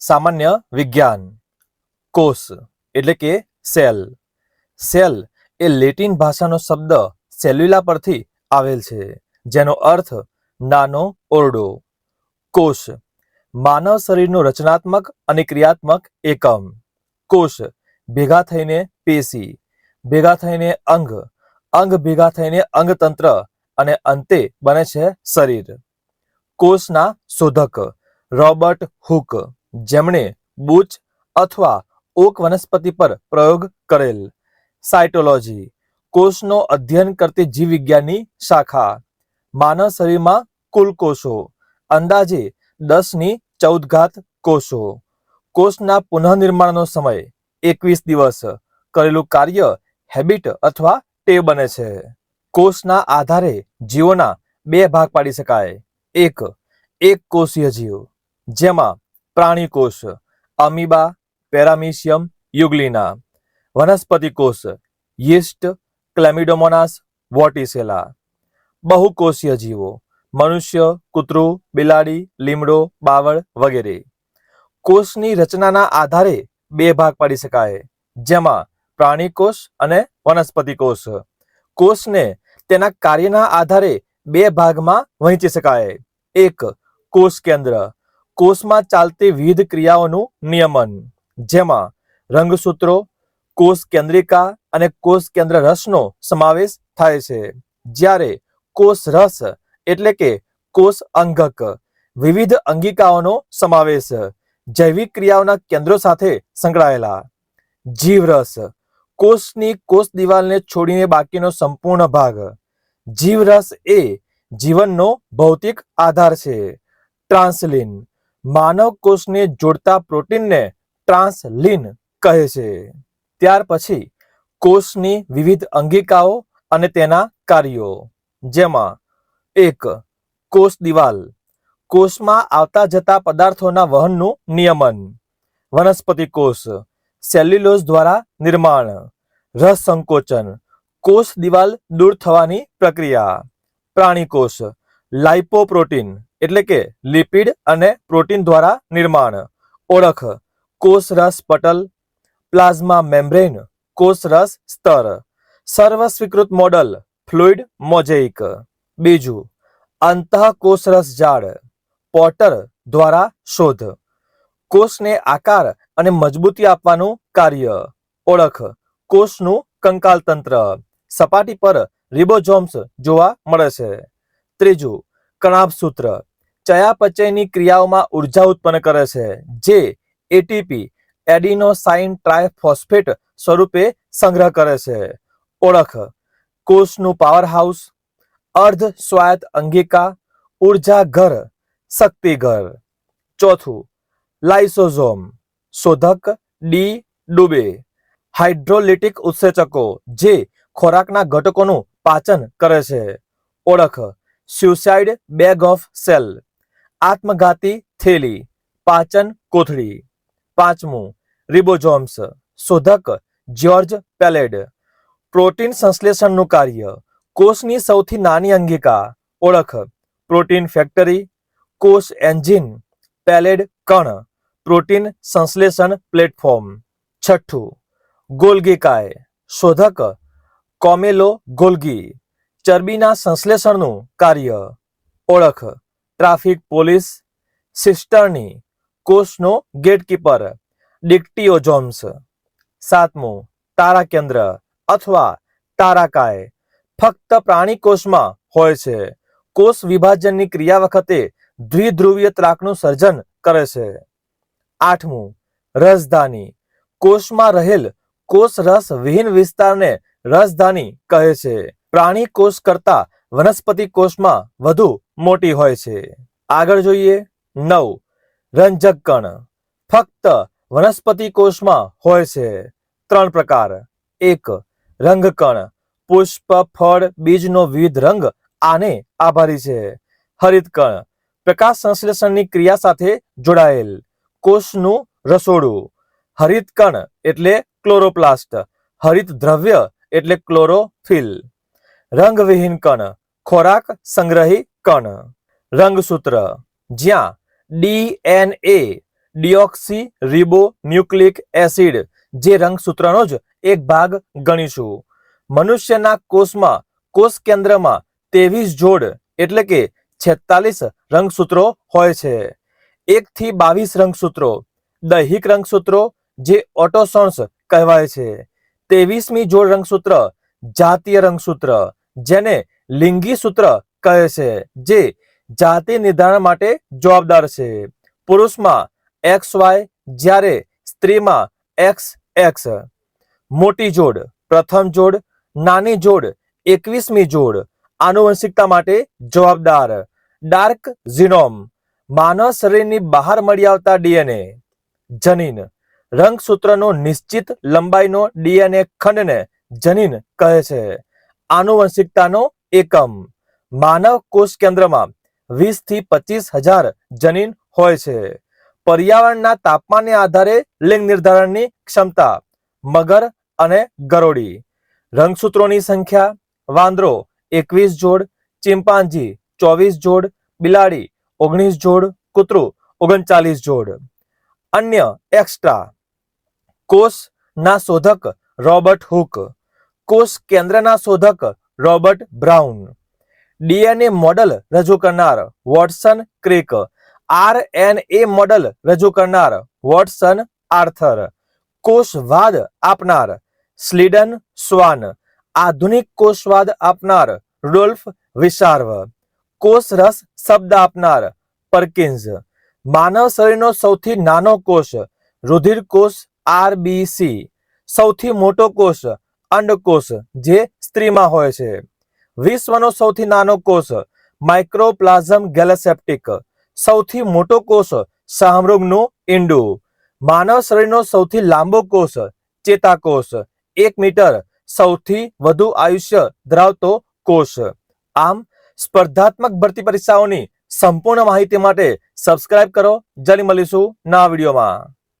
સામાન્ય વિજ્ઞાન. કોષ એટલે કે સેલ. સેલ એ લેટિન ભાષાનો શબ્દ સેલ્યુલા પરથી આવેલ છે, જેનો અર્થ નાનો ઓરડો. કોષ માનવ શરીરનું રચનાત્મક અને ક્રિયાત્મક એકમ. કોષ ભેગા થઈને પેશી, ભેગા થઈને અંગ અંગ ભેગા થઈને અંગતંત્ર અને અંતે બને છે શરીર. કોષના શોધક રોબર્ટ હુક. જેમણે બુચ અથવા ઓક વનસ્પતિ પર પ્રયોગ કરેલ. સાયટોલોજી, કોષનો અધ્યયન કરતી જીવવિજ્ઞાનની શાખા. માનવ શરીરમાં કુલ કોષો, અંદાજે દસની ચૌદ ઘાત કોષો. કોષના પુનઃનિર્માણનો સમય, એકવીસ દિવસ. કરેલું કાર્ય, હેબિટ અથવા ટે બને છે. કોષના આધારે જીવોના બે ભાગ પાડી શકાય. એક એક કોષીય જીવ, જેમાં પ્રાણી કોષ અમીબા, પેરામિશિયમ, યુગલિના વનસ્પતિ કોષ યીસ્ટ, ક્લેમિડોમોનાસ, વોટિસેલા. બહુકોષીય જીવો, મનુષ્ય, કૂતરું, બિલાડી, લીમડો, બાવળ વગેરે. કોષની રચનાના આધારે બે ભાગ પાડી શકાય, જેમાં પ્રાણી કોષ અને વનસ્પતિ કોષ કોષને તેના કાર્યના આધારે બે ભાગમાં વહેંચી શકાય. એક કોષ કેન્દ્ર કોષમાં ચાલતી વિવિધ ક્રિયાઓનું નિયમન, જેમાં રંગસૂત્રો, કોષ કેન્દ્રિકા અને કોષ કેન્દ્ર રસનો સમાવેશ થાય છે. જ્યારે કોષ રસ એટલે કે કોષ અંગક વિવિધ અંગિકાઓનો સમાવેશ જૈવિક ક્રિયાઓના કેન્દ્રો સાથે સંકળાયેલા. જીવરસ કોષની કોષ દિવાલને છોડીને બાકીનો સંપૂર્ણ ભાગ. જીવરસ એ જીવનનો ભૌતિક આધાર છે. ટ્રાન્સલિન માનવ કોષને જોડતા પ્રોટીનને ટ્રાન્સલિન કહે છે. ત્યાર પછી કોષની વિવિધ અંગિકાઓ અને તેના કાર્યો. જેમાં એક, કોષ દિવાલ. કોષમાં આવતા જતા પદાર્થોના વહનનું નિયમન. વનસ્પતિ કોષ, સેલ્યુલોઝ દ્વારા નિર્માણ. રસ સંકોચન. કોષ દિવાલ દૂર થવાની પ્રક્રિયા. પ્રાણી કોષ, લાઇપોપ્રોટીન. એટલે કે લિપિડ અને પ્રોટીન દ્વારા નિર્માણ. ઓળખ. કોષ રસ પટલ. Plasma membrane. કોષરસ સ્તર. સર્વ સ્વીકૃત મોડલ. Fluid mosaic. બીજું. અંતઃકોષરસ ઝાડ પોટર દ્વારા શોધ. કોષને આકાર અને મજબૂતી આપવાનું કાર્ય. ઓળખ. કોષનું કંકાલ તંત્ર. સપાટી પર રિબોઝોમ્સ જોવા મળે છે. ત્રીજું. કણાભસૂત્ર. ચયાપચયની ક્રિયાઓમાં ઊર્જા ઉત્પન્ન કરે છે, જે એટીપી એડિનોસાઇન ટ્રાયફોસ્ફેટ સ્વરૂપે સંગ્રહ કરે છે. ઓળખ, કોષનું પાવર હાઉસ અર્ધ સ્વાયત્ત અંગિકા, ઊર્જા ઘર, શક્તિ ઘર. ચોથું, લાઇસોઝોમ, શોધક ડી ડુબે. હાઇડ્રોલિટિક ઉત્સેચકો, જે ખોરાકના ઘટકોનું પાચન કરે છે. ઓળખ, સ્યુસાઇડ બેગ ઓફ સેલ. આત્મઘાતી થેલી, પાચન કોથળી. પાંચમું રિબોઝોમ્સ શોધક જ્યોર્જ પેલેડ. પ્રોટીન સંશ્લેષણનું કાર્ય, કોષની સૌથી નાની અંગિકા, ઓળખ. પ્રોટીન ફેક્ટરી, કોષ એન્જિન, પેલેડ કણ, પ્રોટીન સંશ્લેષણ પ્લેટફોર્મ. છઠ્ઠું, ગોલગીકાય, શોધક કોમેલો ગોલગી ચરબીના સંશ્લેષણનું કાર્ય, ઓળખ. ટ્રાફિક પોલીસ સિસ્ટર્ની કોષનો ગેટકીપર ડિક્ટિયોઝોમ્સ સાતમું, તારા કેન્દ્ર અથવા તારાકાય ફક્ત પ્રાણી કોષમાં હોય છે. કોષ વિભાજનની ક્રિયા વખતે દ્વિધ્રુવીય ત્રાકનું સર્જન કરે છે. આઠમું, રસધાની કોષમાં રહેલ કોષ રસ વિહીન વિસ્તારને રસધાની કહે છે. પ્રાણી કોષ કરતા વનસ્પતિ કોષમાં વધુ મોટી હોય છે. આગળ જોઈએ નવ રંજક કણ. ફક્ત વનસ્પતિ કોષમાં હોય છે. ત્રણ પ્રકાર. એક રંગકણ. પુષ્પ, ફળ, બીજનો વિવિધ રંગ. આને આભારી છે. હરિતકણ પ્રકાશ સંશ્લેષણની ક્રિયા સાથે જોડાયેલ. કોષનું રસોડું. હરિતકણ એટલે ક્લોરોપ્લાસ્ટ. હરિત દ્રવ્ય એટલે ક્લોરોફિલ. રંગવિહીન કણ. ખોરાક સંગ્રહી કણ. રંગસૂત્ર. જ્યાં DNA deoxyribonucleic acid, જે રંગસૂત્રનો જ એક ભાગ ગણીશું. મનુષ્યના કોષમાં, કોષ કેન્દ્રમાં ત્રેવીસ જોડ એટલે કે છેતાલીસ રંગસૂત્રો હોય છે. એકથી બાવીસ રંગસૂત્રો. દૈહિક રંગસૂત્રો, જે ઓટોસોન્સ કહેવાય છે. ત્રેવીસમી જોડ રંગસૂત્ર, જાતીય રંગસૂત્ર, જેને લિંગી સૂત્ર કહે છે, જે જાતિ નિર્ધારણ માટે જવાબદાર છે. પુરુષમાં એક્સ વાય જ્યારે સ્ત્રીમાં એક્સ એક્સ મોટી જોડ, પ્રથમ જોડ, નાની જોડ, એકવીસમી જોડ, આનુવંશિકતા માટે જવાબદાર. ડાર્ક ઝિનોમ માનવ શરીરની બહાર મળી આવતા ડીએનએ. જનીન રંગસૂત્રનો નિશ્ચિત લંબાઈનો ડીએનએ ખંડને જનીન કહે છે. આનુવંશિકતાનો એકમ. માનવ કોષ કેન્દ્રમાં વીસથી પચીસ હજાર જનીન હોય છે. પર્યાવરણના તાપમાનને આધારે લિંગ નિર્ધારણની ક્ષમતા, મગર અને ગરોળી. રંગસૂત્રોની સંખ્યા, વાંદરો એકવીસ જોડ ચિમ્પાન્જી ચોવીસ જોડ, બિલાડી ઓગણીસ જોડ, કૂતરું ઓગણચાલીસ જોડ. અન્ય એક્સ્ટ્રા. કોષના શોધક રોબર્ટ હુક. કોષ કેન્દ્રના શોધક રોબર્ટ બ્રાઉન. ડીએનએ મોડલ રજૂ કરનાર વોટસન ક્રિક. આરએનએ મોડલ રજૂ કરનાર વોટસન આર્થર. કોષવાદ આપનાર સ્લીડન સ્વાન. આધુનિક કોષવાદ આપનાર રોલ્ફ વિશાર્વ. કોષ રસ શબ્દ આપનાર પરકિન્સ. માનવ શરીરનો સૌથી નાનો કોષ રુધિર કોષ આરબીસી. સૌથી મોટો કોષ અંડકોષ, જે સ્ત્રીમાં હોય છે. વિશ્વનો સૌથી નાનો કોષ માઇક્રોપ્લાઝમ ગેલેસેપ્ટિક સૌથી મોટો કોષ, શાહમૃગનું ઈંડું. માનવ શરીરનો સૌથી લાંબો કોષ, ચેતાકોષ, એક મીટર, સૌથી વધુ આયુષ્ય ધરાવતો કોષ. આમ, સ્પર્ધાત્મક ભરતી પરીક્ષાઓની સંપૂર્ણ માહિતી માટે સબસ્ક્રાઇબ કરો. જલ્દી મળીશું નવા વિડીયોમાં.